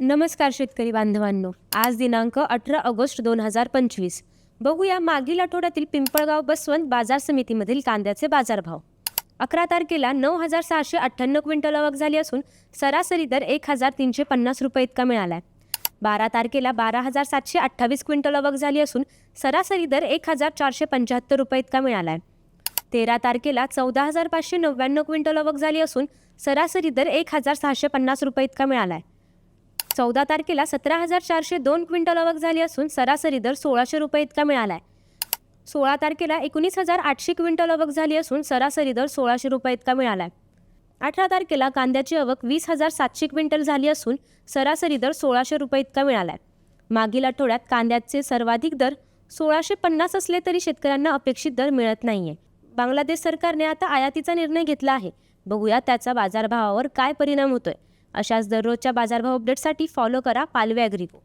नमस्कार शेतकरी बांधवांनो. आज दिनांक अठरा ऑगस्ट दोन हजार पंचवीस. बघूया मागील आठवड्यातील पिंपळगाव बसवंत बाजार समितीमधील कांद्याचे बाजारभाव. अकरा तारखेला नऊ हजार सहाशे अठ्ठ्याण्णव क्विंटल आवक झाली असून सरासरी दर एक हजार तीनशे पन्नास रुपये इतका मिळाला आहे बारा तारखेला बारा हजार सातशे अठ्ठावीस क्विंटल आवक झाली असून सरासरी दर एक हजार चारशे पंच्याहत्तर रुपये इतका मिळाला आहे तेरा तारखेला चौदा हजार पाचशे नव्याण्णव क्विंटल आवक झाली असून सरासरी दर एक हजार सहाशे पन्नास रुपये इतका मिळाला आहे चौदा तारखेला सतरा हजार चारशे दोन क्विंटल आवक झाली असून सरासरी दर सोळाशे रुपये इतका मिळाला आहे सोळा तारखेला एकोणीस हजार आठशे क्विंटल आवक झाली असून सरासरी दर सोळाशे रुपये इतका मिळाला आहे अठरा तारखेला कांद्याची आवक वीस हजार सातशे क्विंटल झाली असून सरासरी दर सोळाशे रुपये इतका मिळाला आहे मागील आठवड्यात कांद्याचे सर्वाधिक दर सोळाशे पन्नास असले तरी शेतकऱ्यांना अपेक्षित दर मिळत नाही आहे बांगलादेश सरकारने आता आयातीचा निर्णय घेतला आहे. बघूया त्याचा बाजारभावावर काय परिणाम होतोय. अशाच दररोजच्या बाजारभाव अपडेटसाठी फॉलो करा पालवे ॲग्रिको